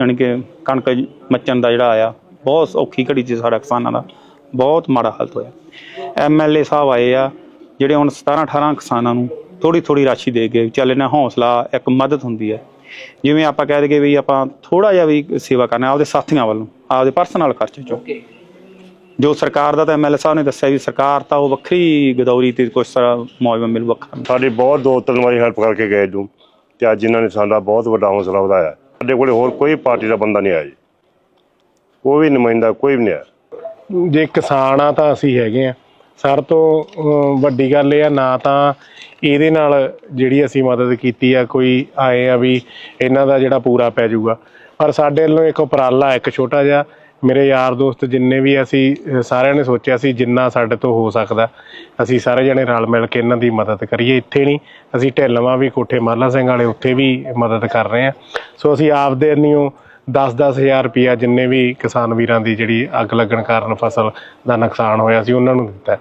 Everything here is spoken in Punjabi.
ਯਾਨੀ ਕਿ ਕਣਕ ਮੱਚਣ ਦਾ ਜਿਹੜਾ ਆਇਆ ਬਹੁਤ ਔਖੀ ਘੜੀ 'ਚ ਸਾਡਾ ਕਿਸਾਨਾਂ ਦਾ ਬਹੁਤ ਮਾੜਾ ਹਾਲਤ ਹੋਇਆ। ਐਮਐਲਏ ਸਾਹਿਬ ਆਏ ਆ ਜਿਹੜੇ ਹੁਣ 17 18 ਕਿਸਾਨਾਂ ਨੂੰ ਥੋੜੀ ਥੋੜੀ ਰਾਸ਼ੀ ਦੇ ਕੇ ਚੱਲ ਇਹਨਾਂ ਹੌਸਲਾ ਇੱਕ ਮਦਦ ਹੁੰਦੀ ਹੈ। ਜਿਵੇਂ ਆਪਾਂ ਕਹਿ ਦਈਏ ਵੀ ਆਪਾਂ ਥੋੜਾ ਜਿਹਾ ਵੀ ਸੇਵਾ ਕਰਨਾ ਆਪਦੇ ਸਾਥੀਆਂ ਵੱਲੋਂ ਆਪਦੇ ਪਰਸਨਲ ਖਰਚੇ ਚੋਂ। ਜੋ ਸਰਕਾਰ ਦਾ ਤਾਂ ਐਮਐਲਏ ਸਾਹਿਬ ਨੇ ਦੱਸਿਆ ਵੀ ਸਰਕਾਰ ਤਾਂ ਉਹ ਵੱਖਰੀ ਗਦੌਰੀ ਤੇ ਕੁਛ ਸਾਰਾ ਮੌਜਮਾ ਮਿਲ ਵੱਖਰਾ। ਸਾਡੀ ਬਹੁਤ ਦੋ ਤਿੰਨ ਵਾਰੀ ਹੈਲਪ ਕਰਕੇ ਗਏ ਨੂੰ ਤੇ ਅੱਜ ਇਹਨਾਂ ਨੇ ਸਾਡਾ ਬਹੁਤ ਵੱਡਾ ਹੌਸਲਾ ਵਧਾਇਆ। ਸਾਡੇ ਕੋਲੇ ਹੋਰ ਕੋਈ ਪਾਰਟੀ ਦਾ ਬੰਦਾ ਨਹੀਂ ਆਇਆ ਜੀ। ਕੋਈ ਵੀ ਨੁਮਾਇੰਦਾ ਕੋਈ ਵੀ ਨਹੀਂ ਆਇਆ। ਜੇ ਕਿਸਾਨ ਆ ਤਾਂ ਅਸੀਂ ਹੈਗੇ ਆ। ਸਰ ਤੋਂ ਵੱਡੀ ਗੱਲ ਇਹ ਆ, ਨਾ ਤਾਂ ਇਹਦੇ ਨਾਲ ਜਿਹੜੀ ਅਸੀਂ ਮਦਦ ਕੀਤੀ ਆ, ਕੋਈ ਆਏ ਆ ਵੀ ਇਹਨਾਂ ਦਾ ਜਿਹੜਾ ਪੂਰਾ ਪੈ ਜਾਊਗਾ। ਪਰ ਸਾਡੇ ਵੱਲੋਂ ਇੱਕ ਉਪਰਾਲਾ, ਇੱਕ ਛੋਟਾ ਜਿਹਾ ਮੇਰੇ ਯਾਰ ਦੋਸਤ ਜਿੰਨੇ ਵੀ ਅਸੀਂ ਸਾਰਿਆਂ ਨੇ ਸੋਚਿਆ ਸੀ ਜਿੰਨਾ ਸਾਡੇ ਤੋਂ ਹੋ ਸਕਦਾ, ਅਸੀਂ ਸਾਰੇ ਜਣੇ ਰਲ ਮਿਲ ਕੇ ਇਹਨਾਂ ਦੀ ਮਦਦ ਕਰੀਏ। ਇੱਥੇ ਨਹੀਂ, ਅਸੀਂ ਢਿੱਲਵਾਂ ਵੀ ਕੋਠੇ ਮਾਲਾ ਸਿੰਘ ਵਾਲੇ ਉੱਥੇ ਵੀ ਮਦਦ ਕਰ ਰਹੇ ਆ ਸੋ ਅਸੀਂ ਆਪਦੇ ਨਿਓ 10-10 ਹਜ਼ਾਰ ਰੁਪਇਆ ਜਿੰਨੇ ਵੀ ਕਿਸਾਨ ਵੀਰਾਂ ਦੀ ਜਿਹੜੀ ਅੱਗ ਲੱਗਣ ਕਾਰਨ ਫਸਲ ਦਾ ਨੁਕਸਾਨ ਹੋਇਆ ਸੀ, ਉਹਨਾਂ ਨੂੰ ਦਿੱਤਾ।